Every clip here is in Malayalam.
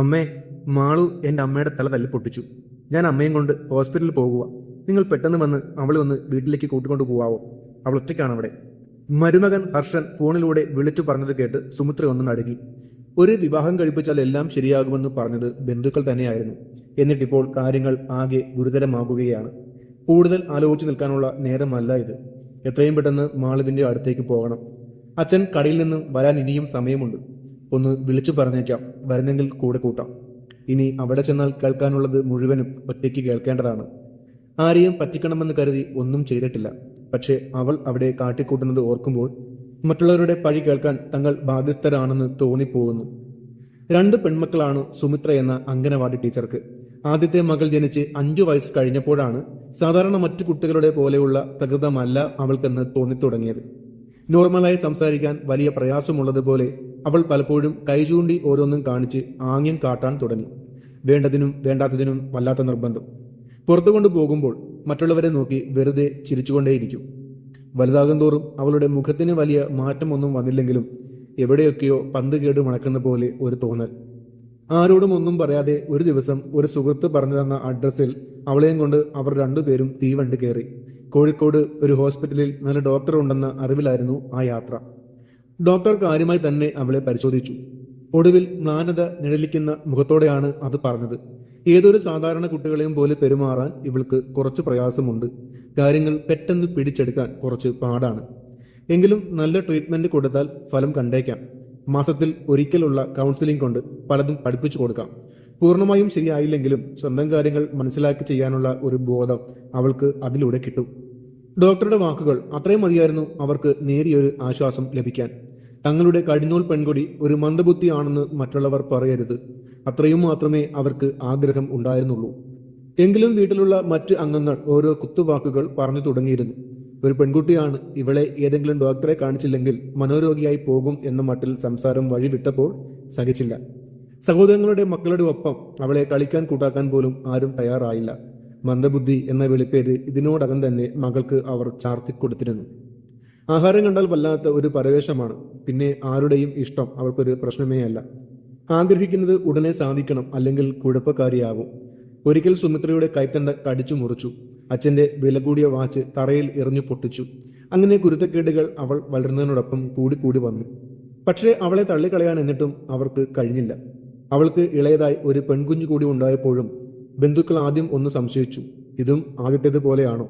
അമ്മേ മാളു എന്റെ അമ്മയുടെ തല തല്ലി പൊട്ടിച്ചു. ഞാൻ അമ്മയും കൊണ്ട് ഹോസ്പിറ്റലിൽ പോകുക നിങ്ങൾ പെട്ടെന്ന് വന്ന് അവളെ ഒന്ന് വീട്ടിലേക്ക് കൂട്ടിക്കൊണ്ട് പോവാവോ? അവൾ ഒറ്റയ്ക്കാണ് അവിടെ. മരുമകൻ ഹർഷൻ ഫോണിലൂടെ വിളിച്ചു പറഞ്ഞത് കേട്ട് സുമിത്ര ഒന്ന് നടുങ്ങി. ഒരു വിവാഹം കഴിപ്പിച്ചാൽ എല്ലാം ശരിയാകുമെന്ന് പറഞ്ഞത് ബന്ധുക്കൾ തന്നെയായിരുന്നു. എന്നിട്ടിപ്പോൾ കാര്യങ്ങൾ ആകെ ഗുരുതരമാകുകയാണ്. കൂടുതൽ ആലോചിച്ച് നിൽക്കാനുള്ള നേരമല്ല ഇത്. എത്രയും പെട്ടെന്ന് മാളുവിന്റെ അടുത്തേക്ക് പോകണം. അച്ഛൻ കടയിൽ നിന്ന് വരാൻ ഇനിയും സമയമുണ്ട്. ഒന്ന് വിളിച്ചു പറഞ്ഞേക്കാം. വരുന്നെങ്കിൽ കൂടെ കൂട്ടാം. ഇനി അവിടെ ചെന്നാൽ കേൾക്കാനുള്ളത് മുഴുവനും ഒറ്റയ്ക്ക് കേൾക്കേണ്ടതാണ്. ആരെയും പറ്റിക്കണമെന്ന് കരുതി ഒന്നും ചെയ്തിട്ടില്ല. പക്ഷേ അവൾ അവിടെ കാട്ടിക്കൂട്ടുന്നത് ഓർക്കുമ്പോൾ മറ്റുള്ളവരുടെ പഴി കേൾക്കാൻ തങ്ങൾ ബാധ്യസ്ഥരാണെന്ന് തോന്നിപ്പോകുന്നു. രണ്ട് പെൺമക്കളാണ് സുമിത്ര എന്ന അംഗനവാടി ടീച്ചർക്ക്. ആദ്യത്തെ മകൾ ജനിച്ച് അഞ്ചു വയസ്സ് കഴിഞ്ഞപ്പോഴാണ് സാധാരണ മറ്റു കുട്ടികളുടെ പോലെയുള്ള പ്രകൃതമല്ല അവൾക്കെന്ന് തോന്നിത്തുടങ്ങിയത്. നോർമലായി സംസാരിക്കാൻ വലിയ പ്രയാസമുള്ളതുപോലെ അവൾ പലപ്പോഴും കൈചൂണ്ടി ഓരോന്നും കാണിച്ച് ആംഗ്യം കാട്ടാൻ തുടങ്ങി. വേണ്ടതിനും വേണ്ടാത്തതിനും വല്ലാത്ത നിർബന്ധം. പുറത്തു പോകുമ്പോൾ മറ്റുള്ളവരെ നോക്കി വെറുതെ ചിരിച്ചുകൊണ്ടേയിരിക്കും. വലുതാകും തോറും അവളുടെ മുഖത്തിന് വലിയ മാറ്റമൊന്നും വന്നില്ലെങ്കിലും എവിടെയൊക്കെയോ പന്ത് കേട് മണക്കുന്ന പോലെ ഒരു തോന്നൽ. ആരോടും ഒന്നും പറയാതെ ഒരു ദിവസം ഒരു സുഹൃത്ത് പറഞ്ഞു തന്ന അഡ്രസ്സിൽ അവളെയും കൊണ്ട് അവർ രണ്ടുപേരും തീവണ്ടി കയറി. കോഴിക്കോട് ഒരു ഹോസ്പിറ്റലിൽ നല്ല ഡോക്ടർ ഉണ്ടെന്ന അറിവിലായിരുന്നു ആ യാത്ര. ഡോക്ടർ കാര്യമായി തന്നെ അവളെ പരിശോധിച്ചു. ഒടുവിൽ മ്ലാനത നിഴലിക്കുന്ന മുഖത്തോടെയാണ് അത് പറഞ്ഞത്. ഏതൊരു സാധാരണ കുട്ടികളെയും പോലെ പെരുമാറാൻ ഇവൾക്ക് കുറച്ച് പ്രയാസമുണ്ട്. കാര്യങ്ങൾ പെട്ടെന്ന് പിടിച്ചെടുക്കാൻ കുറച്ച് പാടാണ്. എങ്കിലും നല്ല ട്രീറ്റ്മെന്റ് കൊടുത്താൽ ഫലം കണ്ടേക്കാം. മാസത്തിൽ ഒരിക്കലുള്ള കൗൺസിലിംഗ് കൊണ്ട് പലതും പഠിപ്പിച്ചു കൊടുക്കാം. പൂർണമായും ശരിയായില്ലെങ്കിലും സ്വന്തം കാര്യങ്ങൾ മനസ്സിലാക്കി ചെയ്യാനുള്ള ഒരു ബോധം അവൾക്ക് അതിലൂടെ കിട്ടും. ഡോക്ടറുടെ വാക്കുകൾ അത്രയും മതിയായിരുന്നു അവർക്ക് നേരിയൊരു ആശ്വാസം ലഭിക്കാൻ. തങ്ങളുടെ കടിഞ്ഞൂൽ പെൺകൊടി ഒരു മന്ദബുദ്ധിയാണെന്ന് മറ്റുള്ളവർ പറയരുത്. അത്രയും മാത്രമേ അവർക്ക് ആഗ്രഹം ഉണ്ടായിരുന്നുള്ളൂ. എങ്കിലും വീട്ടിലുള്ള മറ്റ് അംഗങ്ങൾ ഓരോ കുത്തുവാക്കുകൾ പറഞ്ഞു തുടങ്ങിയിരുന്നു. ഒരു പെൺകുട്ടിയാണ് ഇവളെ ഏതെങ്കിലും ഡോക്ടറെ കാണിച്ചില്ലെങ്കിൽ മനോരോഗിയായി പോകും എന്ന മട്ടിൽ സംസാരം വഴിവിട്ടപ്പോൾ സഹിച്ചില്ല. സഹോദരങ്ങളുടെ മക്കളുടെ ഒപ്പം അവളെ കളിക്കാൻ കൂട്ടാക്കാൻ പോലും ആരും തയ്യാറായില്ല. മന്ദബുദ്ധി എന്ന വെളിപ്പേര് ഇതിനോടകം തന്നെ മകൾക്ക് അവർ ചാർത്തിക്കൊടുത്തിരുന്നു. ആഹാരം കണ്ടാൽ വല്ലാത്ത ഒരു പരവേശമാണ്. പിന്നെ ആരുടെയും ഇഷ്ടം അവൾക്കൊരു പ്രശ്നമേ അല്ല. ആഗ്രഹിക്കുന്നത് ഉടനെ സാധിക്കണം അല്ലെങ്കിൽ കുഴപ്പക്കാരിയാകും. ഒരിക്കൽ സുമിത്രയുടെ കൈത്തണ്ട കടിച്ചു മുറിച്ചു. അച്ഛന്റെ വില കൂടിയ വാച്ച് തറയിൽ എറിഞ്ഞു പൊട്ടിച്ചു. അങ്ങനെ കുരുത്തക്കേടുകൾ അവൾ വളരുന്നതിനോടൊപ്പം കൂടിക്കൂടി വന്നു. പക്ഷേ അവളെ തള്ളിക്കളയാൻ എന്നിട്ടും അവർക്ക് കഴിഞ്ഞില്ല. അവൾക്ക് ഇളയതായി ഒരു പെൺകുഞ്ഞു കൂടി ഉണ്ടായപ്പോഴും ബന്ധുക്കൾ ആദ്യം ഒന്ന് സംശയിച്ചു. ഇതും ആദ്യത്തേതുപോലെയാണോ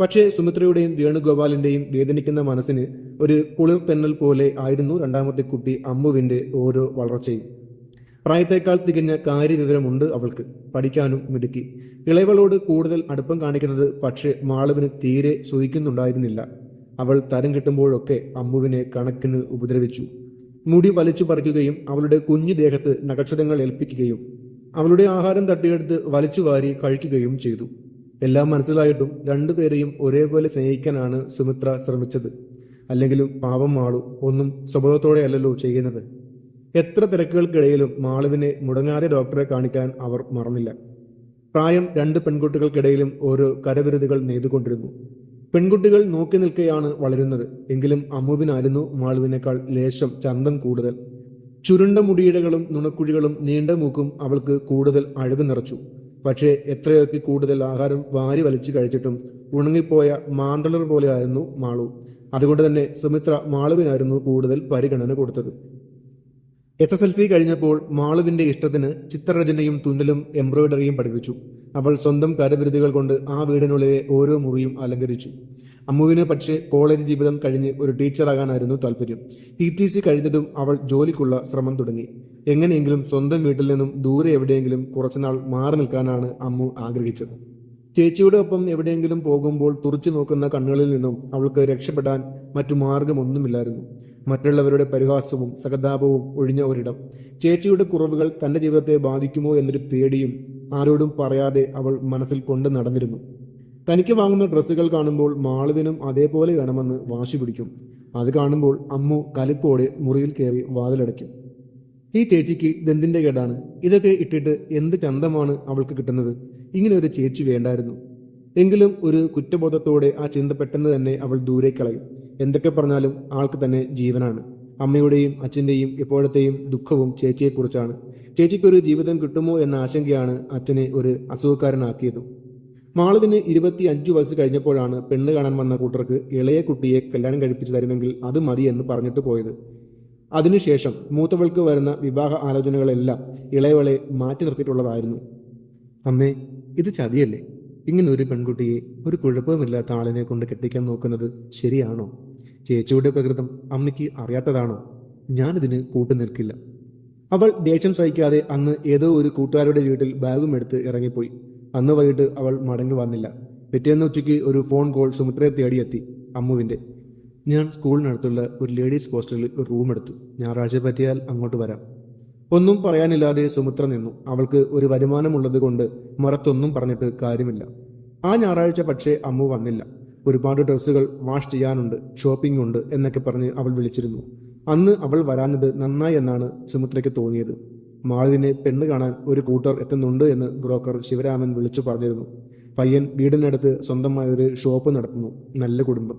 പക്ഷേ സുമിത്രയുടെയും വേണുഗോപാലിന്റെയും വേദനിക്കുന്ന മനസ്സിന് ഒരു കുളിർ തെന്നൽ പോലെ ആയിരുന്നു രണ്ടാമത്തെ കുട്ടി അമ്മുവിന്റെ ഓരോ വളർച്ചയും. പ്രായത്തേക്കാൾ തികഞ്ഞ കാര്യവിവരമുണ്ട് അവൾക്ക്. പഠിക്കാനും മിടുക്കി. ഇളയവളോട് കൂടുതൽ അടുപ്പം കാണിക്കുന്നത് പക്ഷേ മാളവിന് തീരെ സൂഹിക്കുന്നുണ്ടായിരുന്നില്ല അവൾ തരം കിട്ടുമ്പോഴൊക്കെ അമ്മുവിനെ കണക്കിന് ഉപദ്രവിച്ചു. മുടി വലിച്ചു പറിക്കുകയും അവളുടെ കുഞ്ഞു ദേഹത്ത് നക്ഷത്രങ്ങൾ ഏൽപ്പിക്കുകയും അവളുടെ ആഹാരം തട്ടിയെടുത്ത് വലിച്ചു വാരി കഴിക്കുകയും ചെയ്തു. എല്ലാം മനസ്സിലായിട്ടും രണ്ടുപേരെയും ഒരേപോലെ സ്നേഹിക്കാനാണ് സുമിത്ര ശ്രമിച്ചത്. അല്ലെങ്കിലും പാവം മാളു ഒന്നും സ്വഭാവത്തോടെയല്ലല്ലോ ചെയ്യുന്നത്. എത്ര തിരക്കുകൾക്കിടയിലും മാളുവിനെ മുടങ്ങാതെ ഡോക്ടറെ കാണിക്കാൻ അവർ മറന്നില്ല. പ്രായം രണ്ട് പെൺകുട്ടികൾക്കിടയിലും ഓരോ കരവിരുതുകൾ നെയ്തുകൊണ്ടിരുന്നു. പെൺകുട്ടികൾ നോക്കി നിൽക്കെയാണ് വളരുന്നത്. എങ്കിലും അമ്മുവിനായിരുന്നു മാളുവിനേക്കാൾ ലേശം ചന്തം കൂടുതൽ. ചുരുണ്ട മുടിയിടകളും നുണക്കുഴികളും നീണ്ട മൂക്കും അവൾക്ക് കൂടുതൽ അഴക് നിറച്ചു. പക്ഷേ എത്രയൊക്കെ കൂടുതൽ ആഹാരം വാരി വലിച്ചു കഴിച്ചിട്ടും ഉണങ്ങിപ്പോയ മാന്തളർ പോലെയായിരുന്നു മാളു. അതുകൊണ്ട് തന്നെ സുമിത്ര മാളുവിനായിരുന്നു കൂടുതൽ പരിഗണന കൊടുത്തത്. എസ് എസ് എൽ സി കഴിഞ്ഞപ്പോൾ മാളുവിന്റെ ഇഷ്ടത്തിന് ചിത്രരചനയും തുന്നലും എംബ്രോയിഡറിയും പഠിപ്പിച്ചു. അവൾ സ്വന്തം കരവിരുതുകൾ കൊണ്ട് ആ വീടിനുള്ളിലെ ഓരോ മുറിയും അലങ്കരിച്ചു. അമ്മുവിന് പക്ഷേ കോളേജ് ജീവിതം കഴിഞ്ഞ് ഒരു ടീച്ചറാകാനായിരുന്നു താല്പര്യം. ടി ടി സി കഴിഞ്ഞതും അവൾ ജോലിക്കുള്ള ശ്രമം തുടങ്ങി. എങ്ങനെയെങ്കിലും സ്വന്തം വീട്ടിൽ നിന്നും ദൂരെ എവിടെയെങ്കിലും കുറച്ചുനാൾ മാറി നിൽക്കാനാണ് അമ്മു ആഗ്രഹിച്ചത്. ചേച്ചിയുടെ ഒപ്പം എവിടെയെങ്കിലും പോകുമ്പോൾ തുറച്ചു നോക്കുന്ന കണ്ണുകളിൽ നിന്നും അവൾക്ക് രക്ഷപ്പെടാൻ മറ്റു മാർഗമൊന്നുമില്ലായിരുന്നു. മറ്റുള്ളവരുടെ പരിഹാസവും സഹതാപവും ഒഴിഞ്ഞ ഒരിടം. ചേച്ചിയുടെ കുറവുകൾ തന്റെ ജീവിതത്തെ ബാധിക്കുമോ എന്നൊരു പേടിയും ആരോടും പറയാതെ അവൾ മനസ്സിൽ കൊണ്ട് നടന്നിരുന്നു. തനിക്ക് വാങ്ങുന്ന ഡ്രസ്സുകൾ കാണുമ്പോൾ മാളുവിനും അതേപോലെ വേണമെന്ന് വാശി പിടിക്കും. അത് കാണുമ്പോൾ അമ്മു കലിപ്പോടെ മുറിയിൽ കയറി വാതിലടയ്ക്കും. ഈ ചേച്ചിക്ക് ഇതെന്തിന്റെ കേടാണ്? ഇതൊക്കെ ഇട്ടിട്ട് എന്ത് ചന്തമാണ് അവൾക്ക് കിട്ടുന്നത്? ഇങ്ങനെ ഒരു ചേച്ചി വേണ്ടായിരുന്നു. എങ്കിലും ഒരു കുറ്റബോധത്തോടെ ആ ചിന്ത പെട്ടെന്ന് തന്നെ അവൾ ദൂരെ കളയും. എന്തൊക്കെ പറഞ്ഞാലും ആൾക്ക് തന്നെ ജീവനാണ്. അമ്മയുടെയും അച്ഛന്റെയും ഇപ്പോഴത്തെയും ദുഃഖവും ചേച്ചിയെക്കുറിച്ചാണ്. ചേച്ചിക്കൊരു ജീവിതം കിട്ടുമോ എന്ന ആശങ്കയാണ് അച്ഛനെ ഒരു അസുഖക്കാരനാക്കിയതും. മാളുവിന് ഇരുപത്തി അഞ്ചു വയസ്സ് കഴിഞ്ഞപ്പോഴാണ് പെണ്ണ് കാണാൻ വന്ന കൂട്ടർക്ക് ഇളയ കുട്ടിയെ കല്യാണം കഴിപ്പിച്ചു തരുമെങ്കിൽ അത് മതി എന്ന് പറഞ്ഞിട്ട് പോയത്. അതിനുശേഷം മൂത്തവൾക്ക് വരുന്ന വിവാഹ ആലോചനകളെല്ലാം ഇളയവളെ മാറ്റി നിർത്തിയിട്ടുള്ളതായിരുന്നു. അമ്മേ ഇത് ചതിയല്ലേ? ഇങ്ങനെ ഒരു പെൺകുട്ടിയെ ഒരു കുഴപ്പമില്ലാത്ത ആളിനെ കൊണ്ട് കെട്ടിക്കാൻ നോക്കുന്നത് ശരിയാണോ? ചേച്ചിയുടെ പ്രകൃതം അമ്മയ്ക്ക് അറിയാത്തതാണോ? ഞാനിതിന് കൂട്ടു നിൽക്കില്ല. അവൾ ദേഷ്യം സഹിക്കാതെ അന്ന് ഏതോ ഒരു കൂട്ടുകാരുടെ വീട്ടിൽ ബാഗും എടുത്ത് ഇറങ്ങിപ്പോയി. അന്ന് വൈകിട്ട് അവൾ മടങ്ങി വന്നില്ല. പിറ്റേന്ന് ഉച്ചയ്ക്ക് ഒരു ഫോൺ കോൾ സുമിത്രയെ തേടിയെത്തി അമ്മുവിന്റെ. ഞാൻ സ്കൂളിനടുത്തുള്ള ഒരു ലേഡീസ് ഹോസ്റ്റലിൽ ഒരു റൂം എടുത്തു. ഞായറാഴ്ച പറ്റിയാൽ അങ്ങോട്ട് വരാം. ഒന്നും പറയാനില്ലാതെ സുമിത്ര നിന്നു. അവൾക്ക് ഒരു വരുമാനമുള്ളത് കൊണ്ട് മറത്തൊന്നും പറഞ്ഞിട്ട് കാര്യമില്ല. ആ ഞായറാഴ്ച പക്ഷേ അമ്മു വന്നില്ല. ഒരുപാട് ഡ്രസ്സുകൾ വാഷ് ചെയ്യാനുണ്ട് ഷോപ്പിംഗ് ഉണ്ട് എന്നൊക്കെ പറഞ്ഞ് അവൾ വിളിച്ചിരുന്നു. അന്ന് അവൾ വരാഞ്ഞത് നന്നായി എന്നാണ് സുമിത്രയ്ക്ക് തോന്നിയത്. മാളിനെ പെണ്ണ് കാണാൻ ഒരു കൂട്ടർ എത്തുന്നുണ്ട് എന്ന് ബ്രോക്കർ ശിവരാമൻ വിളിച്ചു പറഞ്ഞിരുന്നു. പയ്യൻ വീടിനടുത്ത് സ്വന്തമായ ഒരു ഷോപ്പ് നടത്തുന്നു. നല്ല കുടുംബം.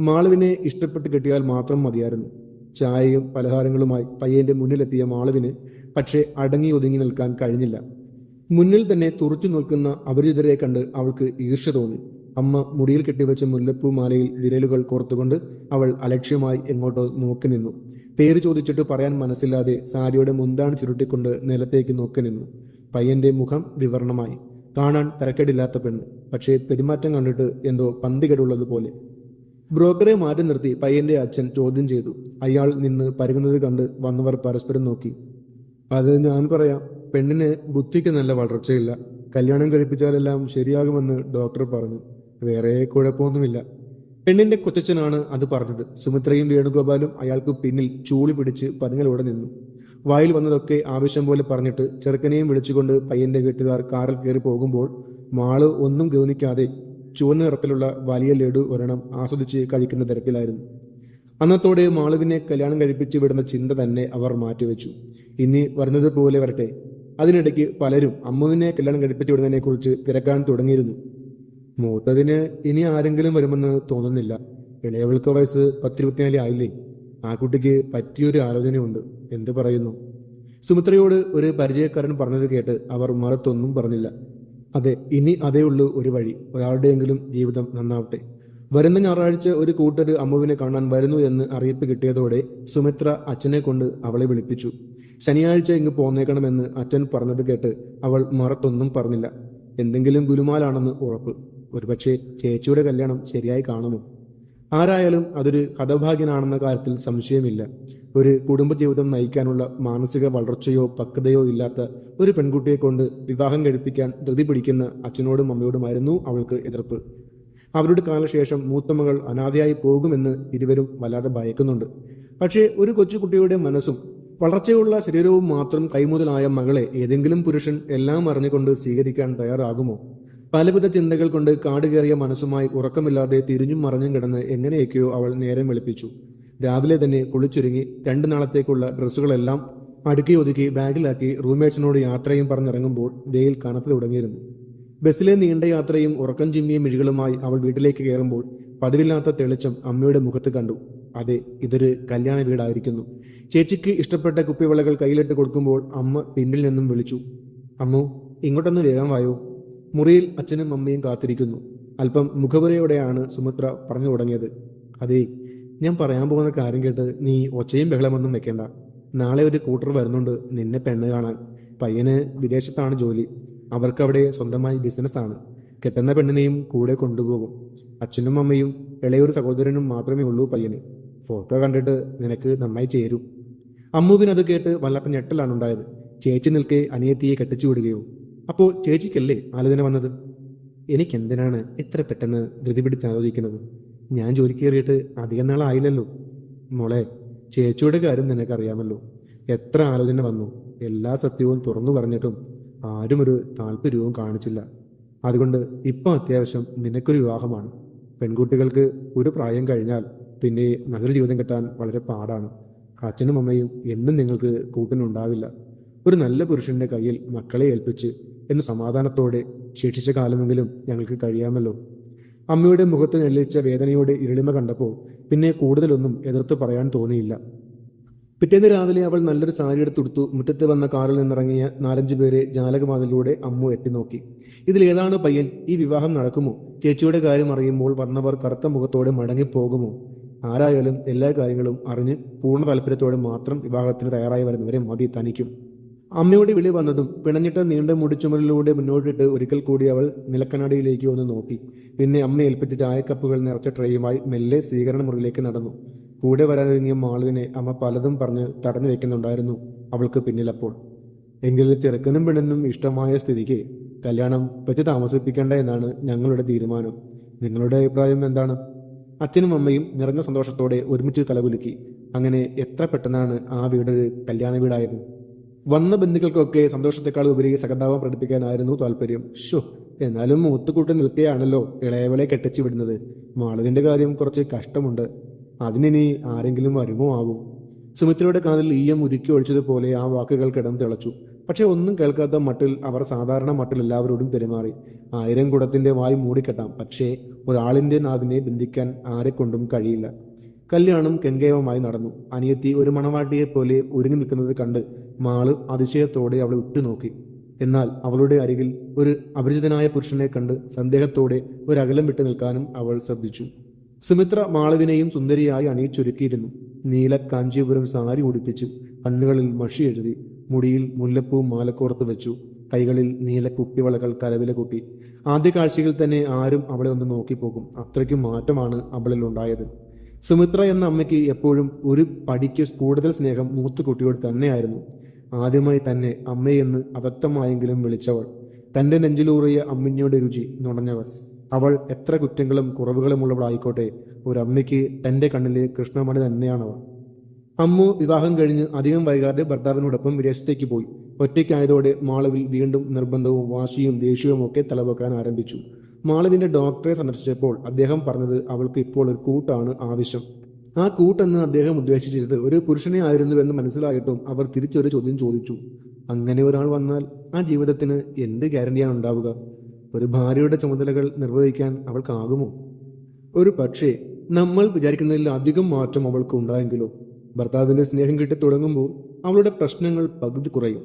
മാളുവിനെ ഇഷ്ടപ്പെട്ട് കിട്ടിയാൽ മാത്രം മതിയായിരുന്നു. ചായയും പലഹാരങ്ങളുമായി പയ്യന്റെ മുന്നിലെത്തിയ മാളവിന് പക്ഷേ അടങ്ങി ഒതുങ്ങി നിൽക്കാൻ കഴിഞ്ഞില്ല. മുന്നിൽ തന്നെ തുറച്ചു നിൽക്കുന്ന അപരിചിതരെ കണ്ട് അവൾക്ക് ഈർഷ്യ തോന്നി. അമ്മ മുടിയിൽ കെട്ടിവെച്ച മുല്ലപ്പൂ മാലയിൽ വിരലുകൾ കോർത്തുകൊണ്ട് അവൾ അലക്ഷ്യമായി എങ്ങോട്ടോ നോക്കി നിന്നു. പേര് ചോദിച്ചിട്ട് പറയാൻ മനസ്സില്ലാതെ സാരിയുടെ മുന്താണ് ചുരുട്ടിക്കൊണ്ട് നിലത്തേക്ക് നോക്കി നിന്നു. പയ്യന്റെ മുഖം വിവരണമായി. കാണാൻ തരക്കേടില്ലാത്ത പെണ്ണ്. പക്ഷേ പെരുമാറ്റം കണ്ടിട്ട് എന്തോ പന്തികേടുള്ളതുപോലെ. ബ്രോക്കറെ മാറ്റി നിർത്തി പയ്യന്റെ അച്ഛൻ ചോദ്യം ചെയ്തു. അയാൾ നിന്ന് പരുകുന്നത് കണ്ട് വന്നവർ പരസ്പരം നോക്കി. അത് ഞാൻ പറയാം. പെണ്ണിന് ബുദ്ധിക്ക് നല്ല വളർച്ചയില്ല. കല്യാണം കഴിപ്പിച്ചാലെല്ലാം ശരിയാകുമെന്ന് ഡോക്ടർ പറഞ്ഞു. വേറെ കുഴപ്പമൊന്നുമില്ല. പെണ്ണിന്റെ കൊച്ചച്ഛനാണ് അത് പറഞ്ഞത്. സുമിത്രയും വേണുഗോപാലും അയാൾക്ക് പിന്നിൽ ചൂളി പിടിച്ച് പതുങ്ങലോടെ നിന്നു. വായിൽ വന്നതൊക്കെ ആവശ്യം പോലെ പറഞ്ഞിട്ട് ചെറുക്കനെയും വിളിച്ചുകൊണ്ട് പയ്യന്റെ വീട്ടുകാർ കാറിൽ കയറി പോകുമ്പോൾ മാൾ ഒന്നും ഗൗനിക്കാതെ ചുവന്ന നിറത്തിലുള്ള വലിയ ലഡു ഒരെണ്ണം ആസ്വദിച്ച് കഴിക്കുന്ന തിരക്കിലായിരുന്നു. അന്നത്തോടെ മാളവിനെ കല്യാണം കഴിപ്പിച്ച് വിടുന്ന ചിന്ത തന്നെ അവർ മാറ്റിവെച്ചു. ഇനി വരുന്നത് പോലെ വരട്ടെ. അതിനിടയ്ക്ക് പലരും അമ്മുവിനെ കല്യാണം കഴിപ്പിച്ച് വിടുന്നതിനെ കുറിച്ച് തിരക്കാൻ തുടങ്ങിയിരുന്നു. മൂത്തതിന് ഇനി ആരെങ്കിലും വരുമെന്ന് തോന്നുന്നില്ല. ഇളയവൾക്ക് വയസ്സ് പത്തിരുപത്തിനാല് ആയില്ലേ? ആ കുട്ടിക്ക് പറ്റിയൊരു ആലോചനയുണ്ട്. എന്ത് പറയുന്നു? സുമിത്രയോട് ഒരു പരിചയക്കാരൻ പറഞ്ഞത് കേട്ട് അവർ മറത്തൊന്നും പറഞ്ഞില്ല. അതെ ഇനി അതേ ഉള്ളൂ ഒരു വഴി. ഒരാളുടെയെങ്കിലും ജീവിതം നന്നാവട്ടെ. വരുന്ന ഞായറാഴ്ച ഒരു കൂട്ടർ അമ്മുവിനെ കാണാൻ വരുന്നു എന്ന് അറിയിപ്പ് കിട്ടിയതോടെ സുമിത്ര അച്ഛനെ കൊണ്ട് അവളെ വിളിപ്പിച്ചു. ശനിയാഴ്ച ഇങ്ങ് പോന്നേക്കണമെന്ന് അച്ഛൻ പറഞ്ഞത് കേട്ട് അവൾ മറത്തൊന്നും പറഞ്ഞില്ല. എന്തെങ്കിലും ഗുരുമാലാണെന്ന് ഉറപ്പ്. ഒരുപക്ഷെ ചേച്ചിയുടെ കല്യാണം ശരിയായി കാണുമോ? ആരായാലും അതൊരു ഹതഭാഗ്യനാണെന്ന കാര്യത്തിൽ സംശയമില്ല. ഒരു കുടുംബജീവിതം നയിക്കാനുള്ള മാനസിക വളർച്ചയോ പക്വതയോ ഇല്ലാത്ത ഒരു പെൺകുട്ടിയെ കൊണ്ട് വിവാഹം കഴിപ്പിക്കാൻ ധൃതി പിടിക്കുന്ന അച്ഛനോടും അമ്മയോടുമായിരുന്നു അവൾക്ക് എതിർപ്പ്. അവരുടെ കാലശേഷം മൂത്തമകൾ അനാഥയായി പോകുമെന്ന് ഇരുവരും വല്ലാതെ ഭയക്കുന്നുണ്ട്. പക്ഷേ ഒരു കൊച്ചുകുട്ടിയുടെ മനസ്സും വളർച്ചയുള്ള ശരീരവും മാത്രം കൈമുതലായ മകളെ ഏതെങ്കിലും പുരുഷൻ എല്ലാം അറിഞ്ഞുകൊണ്ട് സ്വീകരിക്കാൻ തയ്യാറാകുമോ? പലവിധ ചിന്തകൾ കൊണ്ട് കാട് കയറിയ മനസ്സുമായി ഉറക്കമില്ലാതെ തിരിഞ്ഞും മറിഞ്ഞും കിടന്ന് എങ്ങനെയൊക്കെയോ അവൾ നേരം വെളുപ്പിച്ചു. രാവിലെ തന്നെ കുളിച്ചൊരുങ്ങി രണ്ടു നാളത്തേക്കുള്ള ഡ്രസ്സുകളെല്ലാം അടുക്കി ഒതുക്കി ബാഗിലാക്കി റൂംമേറ്റ്സിനോട് യാത്രയും പറഞ്ഞിറങ്ങുമ്പോൾ വെയിൽ കനത്തു തുടങ്ങിയിരുന്നു. ബസ്സിലെ നീണ്ട യാത്രയും ഉറക്കം ചിമ്മിയ മിഴികളുമായി അവൾ വീട്ടിലേക്ക് കയറുമ്പോൾ പതിവില്ലാത്ത തെളിച്ചം അമ്മയുടെ മുഖത്ത് കണ്ടു. അതെ ഇതൊരു കല്യാണ വീടായിരിക്കുന്നു. ചേച്ചിക്ക് ഇഷ്ടപ്പെട്ട കുപ്പിവളകൾ കയ്യിലിട്ട് കൊടുക്കുമ്പോൾ അമ്മ പിന്നിൽ നിന്നും വിളിച്ചു. അമ്മു ഇങ്ങോട്ടൊന്ന് വേഗം വായോ? മുറിയിൽ അച്ഛനും അമ്മയും കാത്തിരിക്കുന്നു. അല്പം മുഖവരയോടെയാണ് സുമിത്ര പറഞ്ഞു തുടങ്ങിയത്. അതേ ഞാൻ പറയാൻ പോകുന്ന കാര്യം കേട്ട് നീ ഒച്ചയും ബഹളമൊന്നും വെക്കേണ്ട. നാളെ ഒരു കൂട്ടർ വരുന്നുണ്ട് നിന്നെ പെണ്ണ് കാണാൻ. പയ്യന് വിദേശത്താണ് ജോലി. അവർക്കവിടെ സ്വന്തമായി ബിസിനസ്സാണ്. കെട്ടുന്ന പെണ്ണിനെയും കൂടെ കൊണ്ടുപോകും. അച്ഛനും അമ്മയും ഇളയൊരു സഹോദരനും മാത്രമേ ഉള്ളൂ പയ്യന്. ഫോട്ടോ കണ്ടിട്ട് നിനക്ക് നന്നായി ചേരും. അമ്മുവിനത് കേട്ട് വല്ലാത്ത ഞെട്ടലാണ് ഉണ്ടായത്. ചേച്ചി നിൽക്കെ അനിയത്തിയെ കെട്ടിച്ചു വിടുകയോ? അപ്പോൾ ചേച്ചിക്കല്ലേ ആലോചന വന്നത്? എനിക്കെന്തിനാണ് ഇത്ര പെട്ടെന്ന് ധൃതി പിടിച്ച് ആലോചിക്കുന്നത് ഞാൻ ജോലിക്ക് കയറിയിട്ട് അധികം നാളായില്ലല്ലോ. മോളെ ചേച്ചിയുടെ കാര്യം നിനക്കറിയാമല്ലോ. എത്ര ആലോചന വന്നു. എല്ലാ സത്യവും തുറന്നു പറഞ്ഞിട്ടും ആരും ഒരു താല്പര്യവും കാണിച്ചില്ല. അതുകൊണ്ട് ഇപ്പം അത്യാവശ്യം നിനക്കൊരു വിവാഹമാണ്. പെൺകുട്ടികൾക്ക് ഒരു പ്രായം കഴിഞ്ഞാൽ പിന്നെ നല്ലൊരു ജീവിതം കിട്ടാൻ വളരെ പാടാണ്. അച്ഛനും അമ്മയും എന്നും നിങ്ങൾക്ക് കൂട്ടിനുണ്ടാവില്ല. ഒരു നല്ല പുരുഷന്റെ കയ്യിൽ മക്കളെ ഏൽപ്പിച്ച് എന്ന് സമാധാനത്തോടെ ശേഷിച്ച കാലമെങ്കിലും ഞങ്ങൾക്ക് കഴിയാമല്ലോ. അമ്മയുടെ മുഖത്ത് നെല്ലിച്ച വേദനയോടെ ഇരുളിമ കണ്ടപ്പോൾ പിന്നെ കൂടുതലൊന്നും എതിർത്ത് പറയാൻ തോന്നിയില്ല. പിറ്റേന്ന് രാവിലെ അവൾ നല്ലൊരു സാരി എടുത്തുടുത്തു മുറ്റത്ത് വന്ന കാറിൽ നിന്നിറങ്ങിയ നാലഞ്ചു പേരെ ജാലകവാതിലൂടെ അമ്മു എത്തി നോക്കി. ഇതിലേതാണ് പയ്യൻ? ഈ വിവാഹം നടക്കുമോ? ചേച്ചിയുടെ കാര്യം അറിയുമ്പോൾ വന്നവർ കറുത്ത മുഖത്തോടെ മടങ്ങിപ്പോകുമോ? ആരായാലും എല്ലാ കാര്യങ്ങളും അറിഞ്ഞ് പൂർണ താല്പര്യത്തോടെ മാത്രം വിവാഹത്തിന് തയ്യാറായി വരുന്നവരെ മതി തനിക്കും. അമ്മയുടെ വിളി വന്നതും പിണഞ്ഞിട്ട നീണ്ട മുടിച്ചുമലിലൂടെ മുന്നോട്ടിട്ട് ഒരിക്കൽ കൂടി അവൾ നിലക്കനാടിയിലേക്ക് ഒന്ന് നോക്കി. പിന്നെ അമ്മ ഏൽപ്പിച്ച ചായക്കപ്പുകൾ നിറച്ച ട്രെയുമായി മെല്ലെ സ്വീകരണ മുറിയിലേക്ക് നടന്നു. കൂടെ വരാനൊരുങ്ങിയ മാളുവിനെ അമ്മ പലതും പറഞ്ഞ് തടഞ്ഞു വെക്കുന്നുണ്ടായിരുന്നു അവൾക്ക് പിന്നിലപ്പോൾ. എങ്കിലും ചെറുക്കനും പിണനും ഇഷ്ടമായ സ്ഥിതിക്ക് കല്യാണം വെച്ച് താമസിപ്പിക്കേണ്ട എന്നാണ് ഞങ്ങളുടെ തീരുമാനം. നിങ്ങളുടെ അഭിപ്രായം എന്താണ്? അച്ഛനും അമ്മയും നിറഞ്ഞ സന്തോഷത്തോടെ ഒരുമിച്ച് തലകുലുക്കി. അങ്ങനെ എത്ര പെട്ടെന്നാണ് ആ വീടൊരു കല്യാണ വീടായത്? വന്ന ബന്ധുക്കൾക്കൊക്കെ സന്തോഷത്തെക്കാൾ ഉപരി സഹതാപം പ്രകടിപ്പിക്കാനായിരുന്നു താല്പര്യം. ഷോ എന്നാലും മൂത്തുകൂട്ടൻ നിൽക്കുകയാണല്ലോ ഇളയവളെ കെട്ടിച്ചു വിടുന്നത്. മാളവിന്റെ കാര്യം കുറച്ച് കഷ്ടമുണ്ട്. അതിനിനി ആരെങ്കിലും വരുമോ ആവും? സുമിത്രയുടെ കാതിൽ ഈയം ഉരുക്കി ഒഴിച്ചതുപോലെ ആ വാക്കുകൾ കിടന്ന് തിളച്ചു. പക്ഷേ ഒന്നും കേൾക്കാത്ത മട്ടിൽ അവർ സാധാരണ മട്ടിൽ എല്ലാവരോടും പെരുമാറി. ആയിരം കുടത്തിന്റെ വായ് മൂടിക്കെട്ടാം. പക്ഷേ ഒരാളിന്റെ നാവിനെ ബന്ധിക്കാൻ ആരെക്കൊണ്ടും കഴിയില്ല. കല്യാണം കെങ്കേവമായി നടന്നു. അനിയത്തി ഒരു മണവാട്ടിയെ പോലെ ഒരുങ്ങി നിൽക്കുന്നത് കണ്ട് മാൾ അതിശയത്തോടെ അവളെ ഉറ്റുനോക്കി. എന്നാൽ അവളുടെ അരികിൽ ഒരു അപരിചിതനായ പുരുഷനെ കണ്ട് സന്ദേഹത്തോടെ ഒരകലം വിട്ടു നിൽക്കാനും അവൾ ശ്രദ്ധിച്ചു. സുമിത്ര മാളവിനെയും സുന്ദരിയായി അണിയിച്ചൊരുക്കിയിരുന്നു. നീല കാഞ്ചീപുരം സാരി ഉടുപ്പിച്ചു കണ്ണുകളിൽ മഷി എഴുതി മുടിയിൽ മുല്ലപ്പൂ മാലക്കോർത്ത് വെച്ചു. കൈകളിൽ നീല കുപ്പിവളകൾ കലവില കൂട്ടി. ആദ്യ കാഴ്ചയിൽ തന്നെ ആരും അവളെ ഒന്ന് നോക്കിപ്പോകും. അത്രയ്ക്കും മാറ്റമാണ് അവളിൽ ഉണ്ടായത്. സുമിത്ര എന്ന അമ്മയ്ക്ക് എപ്പോഴും ഒരു പടിക്ക് കൂടുതൽ സ്നേഹം മൂത്ത കുട്ടിയോട് തന്നെയായിരുന്നു. ആദ്യമായി തന്നെ അമ്മയെന്ന് അബദ്ധമായെങ്കിലും വിളിച്ചവൾ. തന്റെ നെഞ്ചിലൂറിയ അമ്മിഞ്ഞയുടെ രുചി നുണഞ്ഞവൾ. അവൾ എത്ര കുറ്റങ്ങളും കുറവുകളുമുള്ളവളായിക്കോട്ടെ ഒരു അമ്മയ്ക്ക് തന്റെ കണ്ണിലെ കൃഷ്ണമണി തന്നെയാണവൾ. അമ്മു വിവാഹം കഴിഞ്ഞ് അധികം വൈകാതെ ഭർത്താവിനോടൊപ്പം വിദേശത്തേക്ക് പോയി. ഒറ്റയ്ക്കായതോടെ മാളവിൽ വീണ്ടും നിർബന്ധവും വാശിയും ദേഷ്യവും ഒക്കെ തലവെക്കാൻ ആരംഭിച്ചു. മാളവിന്റെ ഡോക്ടറെ സന്ദർശിച്ചപ്പോൾ അദ്ദേഹം പറഞ്ഞത് അവൾക്ക് ഇപ്പോൾ ഒരു കൂട്ടാണ് ആവശ്യം. ആ കൂട്ടെന്ന് അദ്ദേഹം ഉദ്ദേശിച്ചിരുന്നത് ഒരു പുരുഷനെ ആയിരുന്നുവെന്ന് മനസ്സിലായിട്ടും അവർ തിരിച്ചൊരു ചോദ്യം ചോദിച്ചു. അങ്ങനെ ഒരാൾ വന്നാൽ ആ ജീവിതത്തിന് എന്ത് ഗ്യാരണ്ടിയാണ് ഉണ്ടാവുക? ഒരു ഭാര്യയുടെ ചുമതലകൾ നിർവഹിക്കാൻ അവൾക്കാകുമോ? ഒരു പക്ഷേ നമ്മൾ വിചാരിക്കുന്നതിൽ അധികം മാറ്റം അവൾക്ക് ഉണ്ടായെങ്കിലോ ഭർത്താവിന്റെ സ്നേഹം കിട്ടി തുടങ്ങുമ്പോൾ അവളുടെ പ്രശ്നങ്ങൾ പകുതി കുറയും.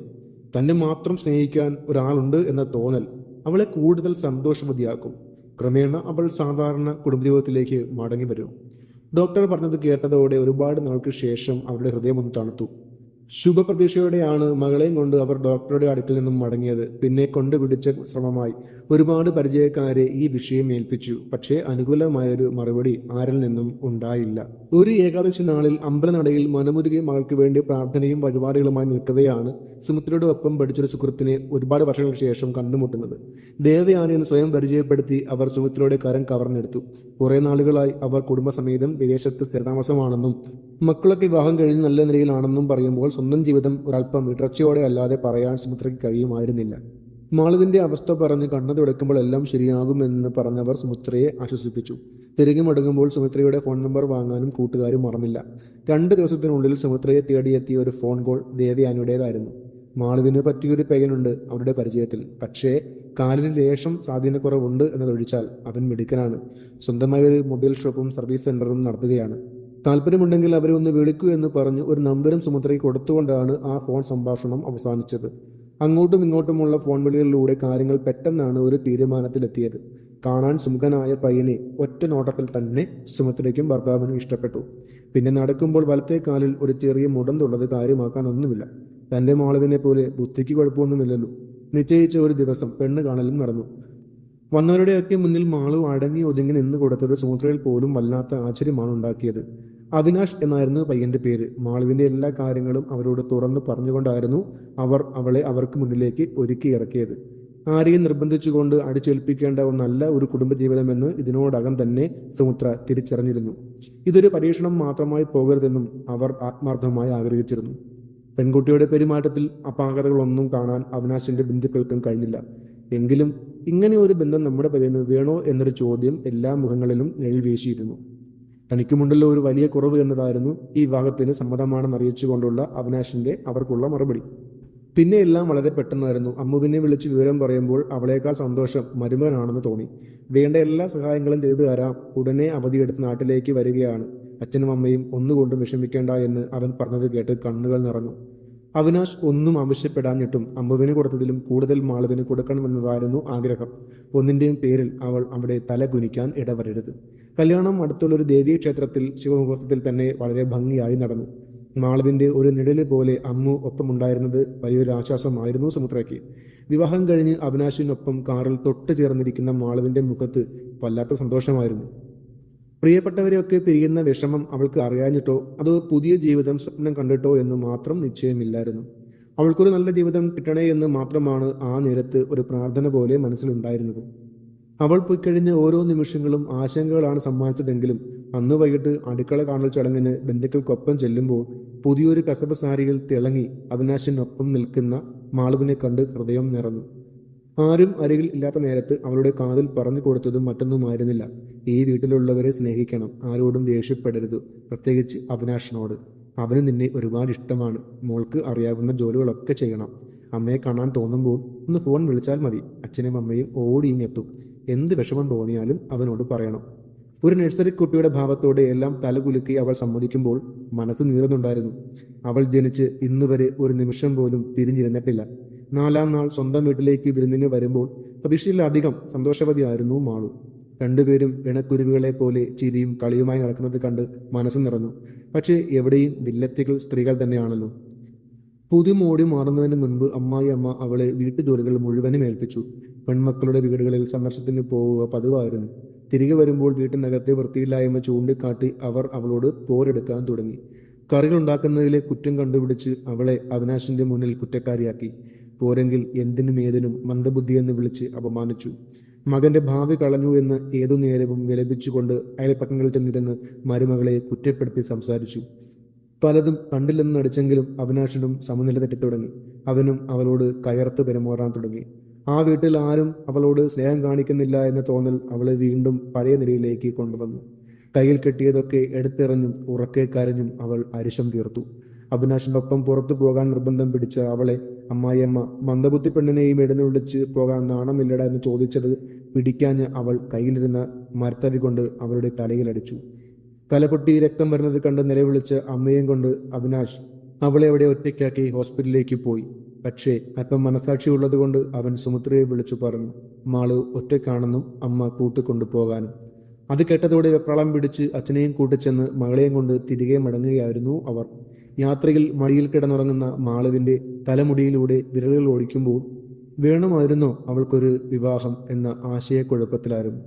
തന്നെ മാത്രം സ്നേഹിക്കാൻ ഒരാളുണ്ട് എന്ന തോന്നൽ അവളെ കൂടുതൽ സന്തോഷവതിയാക്കും. ക്രമേണ അവൾ സാധാരണ കുടുംബജീവിതത്തിലേക്ക് മടങ്ങി വരും. ഡോക്ടർ പറഞ്ഞത് കേട്ടതോടെ ഒരുപാട് നാൾക്ക് ശേഷം അവരുടെ ഹൃദയം ഒന്ന് തണുത്തു. ശുഭപ്രതീക്ഷയോടെയാണ് മകളെയും കൊണ്ട് അവർ ഡോക്ടറുടെ അടുക്കൽ നിന്നും മടങ്ങിയത്. പിന്നെ കൊണ്ടുപിടിച്ച ശ്രമമായി ഒരുപാട് പരിചയക്കാരെ ഈ വിഷയം ഏൽപ്പിച്ചു. പക്ഷേ അനുകൂലമായൊരു മറുപടി ആരിൽ നിന്നും ഉണ്ടായില്ല. ഒരു ഏകാദശി നാളിൽ അമ്പലനടയിൽ മനമുരുകി മകൾക്ക് വേണ്ടി പ്രാർത്ഥനയും വഴിപാടുകളുമായി നിൽക്കവെയാണ് സുമിത്രയുടെ ഒപ്പം പഠിച്ചൊരു സുഹൃത്തിനെ ഒരുപാട് വർഷങ്ങൾക്ക് ശേഷം കണ്ടുമുട്ടുന്നത്. ദേവയാനിയെന്ന് സ്വയം പരിചയപ്പെടുത്തി അവർ സുമിത്രയുടെ കരം കവർന്നെടുത്തു. കുറെ നാളുകളായി അവർ കുടുംബസമേതം വിദേശത്ത് സ്ഥിരതാമസമാണെന്നും മക്കളൊക്കെ വിവാഹം കഴിഞ്ഞ് നല്ല നിലയിലാണെന്നും പറയുമ്പോൾ സ്വന്തം ജീവിതം ഒരല്പം ഇടർച്ചയോടെ അല്ലാതെ പറയാൻ സുമിത്രയ്ക്ക് കഴിയുമായിരുന്നില്ല. മാളുവിന്റെ അവസ്ഥ പറഞ്ഞ് കണ്ണു തുടക്കുമ്പോൾ എല്ലാം ശരിയാകുമെന്ന് പറഞ്ഞവർ സുമിത്രയെ ആശ്വസിപ്പിച്ചു. തിരികെ മടങ്ങുമ്പോൾ സുമിത്രയുടെ ഫോൺ നമ്പർ വാങ്ങാനും കൂട്ടുകാരും മറന്നില്ല. രണ്ട് ദിവസത്തിനുള്ളിൽ സുമിത്രയെ തേടിയെത്തിയ ഒരു ഫോൺ കോൾ ദേവയാനിയുടേതായിരുന്നു. മാളുവിന് പറ്റിയൊരു പയ്യനുണ്ട് അവരുടെ പരിചയത്തിൽ. പക്ഷേ കാലിന് ലേശം സ്വാധീനക്കുറവുണ്ട് എന്നതൊഴിച്ചാൽ അവൻ മിടുക്കനാണ്. സ്വന്തമായ ഒരു മൊബൈൽ ഷോപ്പും സർവീസ് സെന്ററും നടത്തുകയാണ്. താല്പര്യമുണ്ടെങ്കിൽ അവരെ ഒന്ന് വിളിക്കൂ എന്ന് പറഞ്ഞ് ഒരു നമ്പരും സുമിത്രയ്ക്ക് കൊടുത്തുകൊണ്ടാണ് ആ ഫോൺ സംഭാഷണം അവസാനിച്ചത്. അങ്ങോട്ടും ഇങ്ങോട്ടുമുള്ള ഫോൺ വിളികളിലൂടെ കാര്യങ്ങൾ പെട്ടെന്നാണ് ഒരു തീരുമാനത്തിലെത്തിയത്. കാണാൻ സുമുഖനായ പയ്യനെ ഒറ്റ നോട്ടത്തിൽ തന്നെ സുമിത്രയ്ക്കും ഭർത്താവിനും ഇഷ്ടപ്പെട്ടു. പിന്നെ നടക്കുമ്പോൾ വലത്തെ കാലിൽ ഒരു ചെറിയ മുടന്തുള്ളത് കാര്യമാക്കാനൊന്നുമില്ല തന്റെ മാളവിനെ പോലെ ബുദ്ധിക്ക് കുഴപ്പമൊന്നുമില്ലല്ലോ. നിശ്ചയിച്ച ഒരു ദിവസം പെണ്ണ് കാണലും നടന്നു. വന്നവരുടെയൊക്കെ മുന്നിൽ മാളു അടങ്ങി ഒതുങ്ങി നിന്ന് കൊടുത്തത് സുമിത്രയിൽ പോലും വല്ലാത്ത ആശ്ചര്യമാണ് ഉണ്ടാക്കിയത്. അവിനാഷ് എന്നായിരുന്നു പയ്യന്റെ പേര്. മാളുവിന്റെ എല്ലാ കാര്യങ്ങളും അവരോട് തുറന്നു പറഞ്ഞുകൊണ്ടായിരുന്നു അവർ അവളെ അവർക്ക് മുന്നിലേക്ക് ഒരുക്കി ഇറക്കിയത്. ആരെയും നിർബന്ധിച്ചുകൊണ്ട് അടിച്ചേൽപ്പിക്കേണ്ട ഒന്നല്ല ഒരു കുടുംബജീവിതമെന്ന് ഇതിനോടകം തന്നെ സുമിത്ര തിരിച്ചറിഞ്ഞിരുന്നു. ഇതൊരു പരീക്ഷണം മാത്രമായി പോകരുതെന്നും അവർ ആത്മാർത്ഥമായി ആഗ്രഹിച്ചിരുന്നു. പെൺകുട്ടിയുടെ പെരുമാറ്റത്തിൽ അപാകതകളൊന്നും കാണാൻ അവിനാശിന്റെ ബന്ധുക്കൾക്കും കഴിഞ്ഞില്ല. എങ്കിലും ഇങ്ങനെ ഒരു ബന്ധം നമ്മുടെ പയ്യന് വേണോ എന്നൊരു ചോദ്യം എല്ലാ മുഖങ്ങളിലും നിഴൽ വീശിയിരുന്നു തനിക്കുമുണ്ടല്ലോ ഒരു വലിയ കുറവ് എന്നതായിരുന്നു ഈ വിവാഹത്തിന് സമ്മതമാണെന്ന് അറിയിച്ചുകൊണ്ടുള്ള അവിനാശിന്റെ അവർക്കുള്ള മറുപടി. പിന്നെ എല്ലാം വളരെ പെട്ടെന്നായിരുന്നു. അമ്മുവിനെ വിളിച്ച് വിവരം പറയുമ്പോൾ അവളേക്കാൾ സന്തോഷം മരുമകനാണെന്ന് തോന്നി. വേണ്ട എല്ലാ സഹായങ്ങളും ചെയ്തു തരാം. ഉടനെ അവധിയെടുത്ത് നാട്ടിലേക്ക് വരികയാണ്. അച്ഛനും അമ്മയും ഒന്നുകൊണ്ടും വിഷമിക്കേണ്ട എന്ന് അവൻ പറഞ്ഞത് കേട്ട് കണ്ണുകൾ നിറഞ്ഞു. അവിനാശ് ഒന്നും ആവശ്യപ്പെടാഞ്ഞിട്ടും അമ്പതിന് കൊടുത്തതിലും കൂടുതൽ മാളവിന് കൊടുക്കണമെന്നതായിരുന്നു ആഗ്രഹം. ഒന്നിന്റെയും പേരിൽ അവൾ അവിടെ തല കുനിക്കാൻ ഇടവരരുത്. കല്യാണം അടുത്തുള്ളൊരു ദേവീ ക്ഷേത്രത്തിൽ ശിവമുഹൂർത്തത്തിൽ തന്നെ വളരെ ഭംഗിയായി നടന്നു. മാളവിന്റെ ഒരു നിഴൽ പോലെ അമ്മു ഒപ്പമുണ്ടായിരുന്നത് വലിയൊരു ആശ്വാസമായിരുന്നു സമുദ്രയ്ക്ക് വിവാഹം കഴിഞ്ഞ് അവിനാശിനൊപ്പം കാറിൽ തൊട്ടു ചേർന്നിരിക്കുന്ന മാളവിന്റെ മുഖത്ത് വല്ലാത്ത സന്തോഷമായിരുന്നു. പ്രിയപ്പെട്ടവരെയൊക്കെ പിരിയുന്ന വിഷമം അവൾക്ക് അറിയാഞ്ഞിട്ടോ? അതോ പുതിയ ജീവിതം സ്വപ്നം കണ്ടിട്ടോ എന്ന് മാത്രം നിശ്ചയമില്ലായിരുന്നു. അവൾക്കൊരു നല്ല ജീവിതം കിട്ടണേ എന്ന് മാത്രമാണ് ആ നേരത്ത് ഒരു പ്രാർത്ഥന പോലെ മനസ്സിലുണ്ടായിരുന്നത്. അവൾ പോയിക്കഴിഞ്ഞ ഓരോ നിമിഷങ്ങളും ആശങ്കകളാണ് സമ്മാനിച്ചതെങ്കിലും അന്ന് വൈകിട്ട് അടുക്കള കാണൽ ചടങ്ങിന് ബന്ധുക്കൾക്കൊപ്പം ചെല്ലുമ്പോൾ പുതിയൊരു കസബ സാരിയിൽ തിളങ്ങി അവിനാശിനൊപ്പം നിൽക്കുന്ന മാളുവിനെ കണ്ട് ഹൃദയം നിറഞ്ഞു. ആരും അരികിൽ ഇല്ലാത്ത നേരത്ത് അവളുടെ കാതിൽ പറഞ്ഞു കൊടുത്തതും മറ്റൊന്നുമായിരുന്നില്ല. ഈ വീട്ടിലുള്ളവരെ സ്നേഹിക്കണം ആരോടും ദേഷ്യപ്പെടരുത് പ്രത്യേകിച്ച് അവിനാഷിനോട്. അവന് നിന്നെ ഒരുപാട് ഇഷ്ടമാണ് മോൾക്ക് അറിയാവുന്ന ജോലികളൊക്കെ ചെയ്യണം. അമ്മയെ കാണാൻ തോന്നുമ്പോൾ ഒന്ന് ഫോൺ വിളിച്ചാൽ മതി അച്ഛനും അമ്മയും ഓടിയിങ്ങെത്തും എന്ത് വിഷമം തോന്നിയാലും അവനോട് പറയണം. ഒരു നഴ്സറി കുട്ടിയുടെ ഭാവത്തോടെ എല്ലാം തലകുലുക്കി അവൾ സമ്മതിക്കുമ്പോൾ മനസ്സ് നീറുന്നുണ്ടായിരുന്നു. അവൾ ജനിച്ച് ഇന്നുവരെ ഒരു നിമിഷം പോലും പിരിഞ്ഞിരുന്നിട്ടില്ല നാലാം നാൾ സ്വന്തം വീട്ടിലേക്ക് വിരുന്നിന് വരുമ്പോൾ പ്രതീക്ഷയിലധികം സന്തോഷവതിയായിരുന്നു മാളു. രണ്ടുപേരും ഇണക്കുരുവികളെ പോലെ ചിരിയും കളിയുമായി നടക്കുന്നത് കണ്ട് മനസ്സ് നിറഞ്ഞു. പക്ഷേ എവിടെയും വില്ലത്തികൾ സ്ത്രീകൾ തന്നെയാണല്ലോ. പുതുമോടി മാറുന്നതിന് മുൻപ് അമ്മായി അമ്മ അവളെ വീട്ടുജോലികൾ മുഴുവനും ഏൽപ്പിച്ചു. പെൺമക്കളുടെ വീടുകളിൽ സന്ദർശനത്തിന് പോവുക പതിവായിരുന്നു. തിരികെ വരുമ്പോൾ വീട്ടിനകത്തെ വൃത്തിയില്ലായ്മ ചൂണ്ടിക്കാട്ടി അവർ അവളോട് പോരെടുക്കാൻ തുടങ്ങി. കറികൾ ഉണ്ടാക്കുന്നതിലെ കുറ്റം കണ്ടുപിടിച്ച് അവളെ അവിനാശിന്റെ മുന്നിൽ കുറ്റക്കാരിയാക്കി. പോരെങ്കിൽ എന്തിനും ഏതിനും മന്ദബുദ്ധിയെന്ന് വിളിച്ച് അപമാനിച്ചു. മകന്റെ ഭാവി കളഞ്ഞു എന്ന് ഏതു നേരവും വിലപിച്ചുകൊണ്ട് അയൽപ്പക്കങ്ങളിൽ ചെന്നിരുന്ന് മരുമകളെ കുറ്റപ്പെടുത്തി സംസാരിച്ചു. പലതും കണ്ടില്ലെന്ന് നടിച്ചെങ്കിലും അവിനാശനും സമനില തെറ്റിത്തുടങ്ങി. അവനും അവളോട് കയർത്ത് പെരുമാറാൻ തുടങ്ങി. ആ വീട്ടിൽ ആരും അവളോട് സ്നേഹം കാണിക്കുന്നില്ല എന്ന തോന്നൽ അവളെ വീണ്ടും പഴയ നിലയിലേക്ക് കൊണ്ടുവന്നു. കയ്യിൽ കെട്ടിയതൊക്കെ എടുത്തെറിഞ്ഞും ഉറക്കെ കരഞ്ഞും അവൾ അരിശം തീർത്തു. അവിനാശിനൊപ്പം പുറത്തു പോകാൻ നിർബന്ധം പിടിച്ച അവളെ അമ്മായിയമ്മ മന്ദബുദ്ധി പെണ്ണിനെയും എഴുന്നള്ളിച്ച് പോകാൻ നാണമില്ലട എന്ന് ചോദിച്ചത് പിടിക്കാഞ്ഞ് അവൾ കയ്യിലിരുന്ന മരത്തവി കൊണ്ട് അവളുടെ തലയിലടിച്ചു തലപൊട്ടി രക്തം വരുന്നത് കണ്ട് നിലവിളിച്ച് അമ്മയും കൊണ്ട് അവിനാഷ് അവളെ അവിടെ ഒറ്റയ്ക്കാക്കി ഹോസ്പിറ്റലിലേക്ക് പോയി. പക്ഷേ അല്പം മനസാക്ഷിയുള്ളത് കൊണ്ട് അവൻ സുമിത്രയെ വിളിച്ചു പറഞ്ഞു മാൾ ഒറ്റയ്ക്കാണെന്നും അമ്മ കൂട്ടിക്കൊണ്ടു പോകാനും. അത് കേട്ടതോടെ വെപ്രാളം പിടിച്ച് അച്ഛനെയും കൂട്ടിച്ചെന്ന് മകളെയും കൊണ്ട് തിരികെ മടങ്ങുകയായിരുന്നു അവർ. യാത്രയിൽ മടിയിൽ കിടന്നുറങ്ങുന്ന മാളുവിന്റെ തലമുടിയിലൂടെ വിരലുകൾ ഓടിക്കുമ്പോൾ വേണമായിരുന്നോ അവൾക്കൊരു വിവാഹം എന്ന ആശയക്കുഴപ്പത്തിലായിരുന്നു.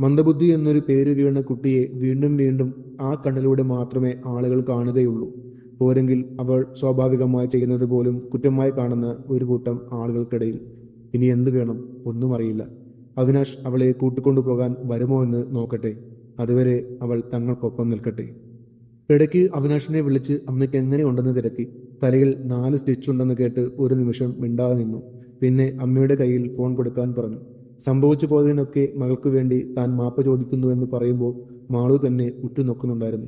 മന്ദബുദ്ധി എന്നൊരു പേര് വീണ കുട്ടിയെ വീണ്ടും വീണ്ടും ആ കണ്ണിലൂടെ മാത്രമേ ആളുകൾ കാണുകയുള്ളൂ. പോരെങ്കിൽ അവൾ സ്വാഭാവികമായി ചെയ്യുന്നത് പോലും കുറ്റമായി കാണുന്ന ഒരു കൂട്ടം ആളുകൾക്കിടയിൽ. ഇനി എന്ത് വേണം? ഒന്നും അറിയില്ല. അവിനാഷ് അവളെ കൂട്ടിക്കൊണ്ടു പോകാൻ വരുമോ എന്ന് നോക്കട്ടെ. അതുവരെ അവൾ തങ്ങൾക്കൊപ്പം നിൽക്കട്ടെ. ഇടയ്ക്ക് അവിനാഷിനെ വിളിച്ച് അമ്മയ്ക്ക് എങ്ങനെയുണ്ടെന്ന് തിരക്കി. തലയിൽ നാല് സ്റ്റിച്ച് ഉണ്ടെന്ന് കേട്ട് ഒരു നിമിഷം മിണ്ടാതെ നിന്നു. പിന്നെ അമ്മയുടെ കയ്യിൽ ഫോൺ കൊടുക്കാൻ പറഞ്ഞു. സംഭവിച്ചു പോയതിനൊക്കെ മകൾക്ക് വേണ്ടി താൻ മാപ്പ് ചോദിക്കുന്നു എന്ന് പറയുമ്പോൾ മാളു തന്നെ ഉറ്റുനോക്കുന്നുണ്ടായിരുന്നു.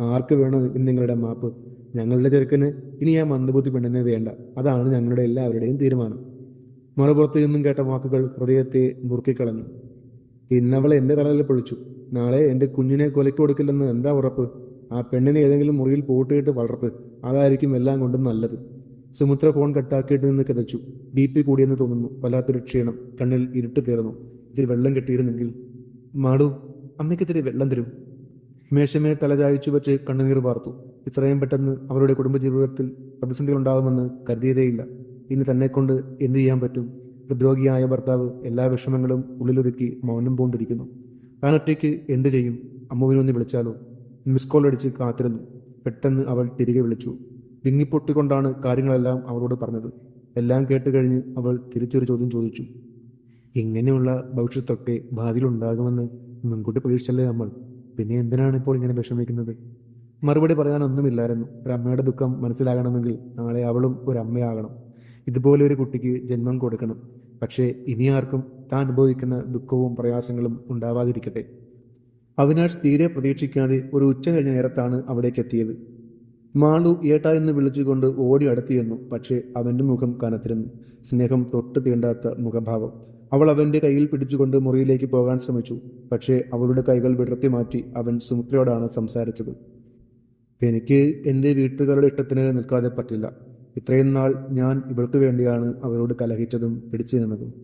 ആർക്ക് വേണം നിങ്ങളുടെ മാപ്പ്? ഞങ്ങളുടെ ചെറുക്കന് ഇനി ആ മന്ദബുദ്ധി പെണ്ണിനെ വേണ്ട. അതാണ് ഞങ്ങളുടെ എല്ലാവരുടെയും തീരുമാനം. മറുപുറത്ത് നിന്നും കേട്ട വാക്കുകൾ ഹൃദയത്തെ മുറുക്കിക്കളഞ്ഞു. ഇന്നവളെ എന്റെ തലയിൽ പൊളിച്ചു. നാളെ എന്റെ കുഞ്ഞിനെ കൊലയ്ക്ക് കൊടുക്കില്ലെന്ന് എന്താ ഉറപ്പ്? ആ പെണ്ണിനെ ഏതെങ്കിലും മുറിയിൽ പൂട്ടിയിട്ട് വളർത്ത് അതായിരിക്കും എല്ലാം കൊണ്ടും നല്ലത്. സുമിത്ര ഫോൺ കട്ടാക്കിയിട്ട് നിന്ന് കിതച്ചു. ബി പി കൂടിയെന്ന് തോന്നുന്നു. വല്ലാത്തൊരു ക്ഷീണം. കണ്ണിൽ ഇരുട്ട് കയറുന്നു. ഇതിൽ വെള്ളം കിട്ടിയിരുന്നെങ്കിൽ മാടു അമ്മയ്ക്ക് ഇത്തിരി വെള്ളം തരും. മേശമേൽ തലചായ്ച്ചു വെച്ച് കണ്ണുനീർ വാർത്തു. ഇത്രയും പെട്ടെന്ന് അവരുടെ കുടുംബജീവിതത്തിൽ പ്രതിസന്ധികൾ ഉണ്ടാകുമെന്ന് കരുതിയതേയില്ല. ഇനി തന്നെ കൊണ്ട് എന്തു ചെയ്യാൻ പറ്റും? ഹൃദ്രോഗിയായ ഭർത്താവ് എല്ലാ വിഷമങ്ങളും ഉള്ളിലൊതുക്കി മൗനം പൂണ്ടിരിക്കുന്നു. താൻ ഒറ്റയ്ക്ക് എന്തു ചെയ്യും? അമ്മുവിനൊന്ന് വിളിച്ചാലോ? മിസ് കോൾ അടിച്ച് കാത്തിരുന്നു. പെട്ടെന്ന് അവൾ തിരികെ വിളിച്ചു. തിങ്ങിപ്പൊട്ടിക്കൊണ്ടാണ് കാര്യങ്ങളെല്ലാം അവളോട് പറഞ്ഞത്. എല്ലാം കേട്ട് കഴിഞ്ഞ് അവൾ തിരിച്ചൊരു ചോദ്യം ചോദിച്ചു. ഇങ്ങനെയുള്ള ഭവിഷ്യത്തൊക്കെ ഭാവിയിൽ ഉണ്ടാകുമെന്ന് മുൻകൂട്ടി പ്രതീക്ഷിച്ചല്ലേ നമ്മൾ? പിന്നെ എന്തിനാണ് ഇപ്പോൾ ഇങ്ങനെ വിഷമിക്കുന്നത്? മറുപടി പറയാനൊന്നുമില്ലായിരുന്നു. ഒരു അമ്മയുടെ ദുഃഖം മനസ്സിലാകണമെങ്കിൽ നാളെ അവളും ഒരു അമ്മയാകണം ഇതുപോലെ ഒരു കുട്ടിക്ക് ജന്മം കൊടുക്കണം. പക്ഷേ ഇനി ആർക്കും താൻ അനുഭവിക്കുന്ന ദുഃഖവും പ്രയാസങ്ങളും ഉണ്ടാവാതിരിക്കട്ടെ. അവിനാഷ് തീരെ പ്രതീക്ഷിക്കാതെ ഒരു ഉച്ച കഴിഞ്ഞ നേരത്താണ് അവിടേക്ക് എത്തിയത്. മാളു ഏട്ട എന്ന് വിളിച്ചുകൊണ്ട് ഓടി അടുത്തിയെന്നു പക്ഷേ അവന്റെ മുഖം കനത്തിരുന്നു. സ്നേഹം തൊട്ട് തീണ്ടാത്ത മുഖഭാവം. അവൾ അവന്റെ കയ്യിൽ പിടിച്ചുകൊണ്ട് മുറിയിലേക്ക് പോകാൻ ശ്രമിച്ചു. പക്ഷേ അവളുടെ കൈകൾ വിടർത്തി മാറ്റി അവൻ സുമിത്രയോടാണ് സംസാരിച്ചത്. എനിക്ക് എന്റെ വീട്ടുകാരുടെ ഇഷ്ടത്തിന് നിൽക്കാതെ പറ്റില്ല. ഇത്രയും നാൾ ഞാൻ ഇവൾക്ക് വേണ്ടിയാണ് അവരോട് കലഹിച്ചതും പിടിച്ചു നിന്നതും.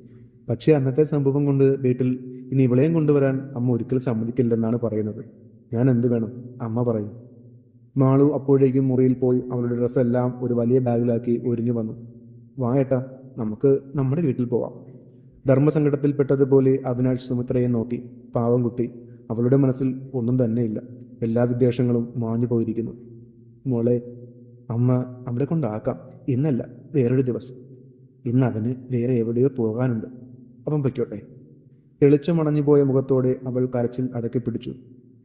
പക്ഷേ അന്നത്തെ സംഭവം കൊണ്ട് വീട്ടിൽ ഇനി ഇവളെയും കൊണ്ടുവരാൻ അമ്മ ഒരിക്കലും സമ്മതിക്കില്ലെന്നാണ് പറയുന്നത്. ഞാൻ എന്ത് വേണം? അമ്മ പറയും. മാളു അപ്പോഴേക്കും മുറിയിൽ പോയി അവളുടെ ഡ്രസ്സെല്ലാം ഒരു വലിയ ബാഗിലാക്കി ഒരുങ്ങി വന്നു. വായേട്ടാ നമുക്ക് നമ്മുടെ വീട്ടിൽ പോവാം. ധർമ്മസങ്കടത്തിൽപ്പെട്ടതുപോലെ അവിനാഷ് സുമിത്രയെ നോക്കി പാവം കുട്ടി. അവളുടെ മനസ്സിൽ ഒന്നും തന്നെയില്ല എല്ലാ വിദ്വേഷങ്ങളും മാഞ്ഞു പോയിരിക്കുന്നു. മോളെ അമ്മ അവിടെ കൊണ്ടാക്കാം. ഇന്നല്ല വേറൊരു ദിവസം. ഇന്ന് അവന് വേറെ എവിടെയോ പോകാനുണ്ട്. അപ്പം പൊയ്ക്കോട്ടെ. തെളിച്ചമണഞ്ഞു പോയ മുഖത്തോടെ അവൾ കരച്ചിൽ അടക്കി പിടിച്ചു.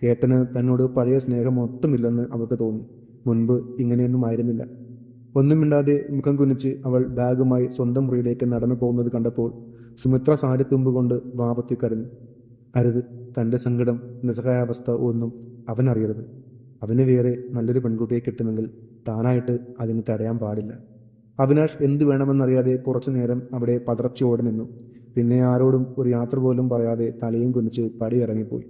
ഏട്ടന് തന്നോട് പഴയ സ്നേഹം ഒട്ടുമില്ലെന്ന് അവൾക്ക് തോന്നി. മുൻപ് ഇങ്ങനെയൊന്നും ആയിരുന്നില്ല. ഒന്നും മിണ്ടാതെ മുഖം കുനിച്ച് അവൾ ബാഗുമായി സ്വന്തം മുറിയിലേക്ക് നടന്നു പോകുന്നത് കണ്ടപ്പോൾ സുമിത്ര സാരി തുമ്പ് കൊണ്ട് വാപത്തി കരഞ്ഞു. അരുത് തന്റെ സങ്കടം നിസ്സഹായാവസ്ഥ ഒന്നും അവനറിയരുത്. അവന് വേറെ നല്ലൊരു പെൺകുട്ടിയെ കിട്ടുമെങ്കിൽ താനായിട്ട് അതിന് തടയാൻ പാടില്ല. അവിനാഷ് എന്തു വേണമെന്നറിയാതെ കുറച്ചു നേരം അവിടെ പതർച്ചയോടെ നിന്നു. പിന്നെ ആരോടും ഒരു യാത്ര പോലും പറയാതെ തലയും കുനിച്ച് പടി ഇറങ്ങിപ്പോയി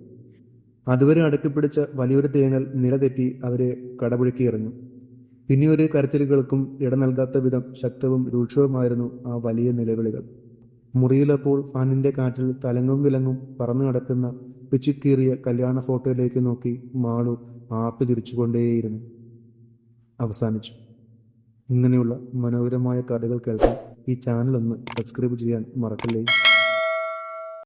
അതുവരെ അടുക്കിപ്പിടിച്ച വലിയൊരു തേങ്ങൽ നിലതെറ്റി അവരെ കടപുഴക്കി ഇറങ്ങി പിന്നെയൊരു കരച്ചിലുകൾക്കും ഇട നൽകാത്ത വിധം ശക്തവും രൂക്ഷവുമായിരുന്നു ആ വലിയ നിലവിളികൾ. മുറിയിലപ്പോൾ ഫാനിന്റെ കാറ്റിൽ തലങ്ങും വിലങ്ങും പറന്നു നടക്കുന്ന പിച്ചുക്കീറിയ കല്യാണ ഫോട്ടോയിലേക്ക് നോക്കി മാളു ആർത്തു തിരിച്ചുകൊണ്ടേയിരുന്നു അവസാനിച്ചു. ഇങ്ങനെയുള്ള മനോഹരമായ കഥകൾ കേൾക്കാൻ ഈ ചാനൽ ഒന്ന് സബ്സ്ക്രൈബ് ചെയ്യാൻ മറക്കല്ലേ?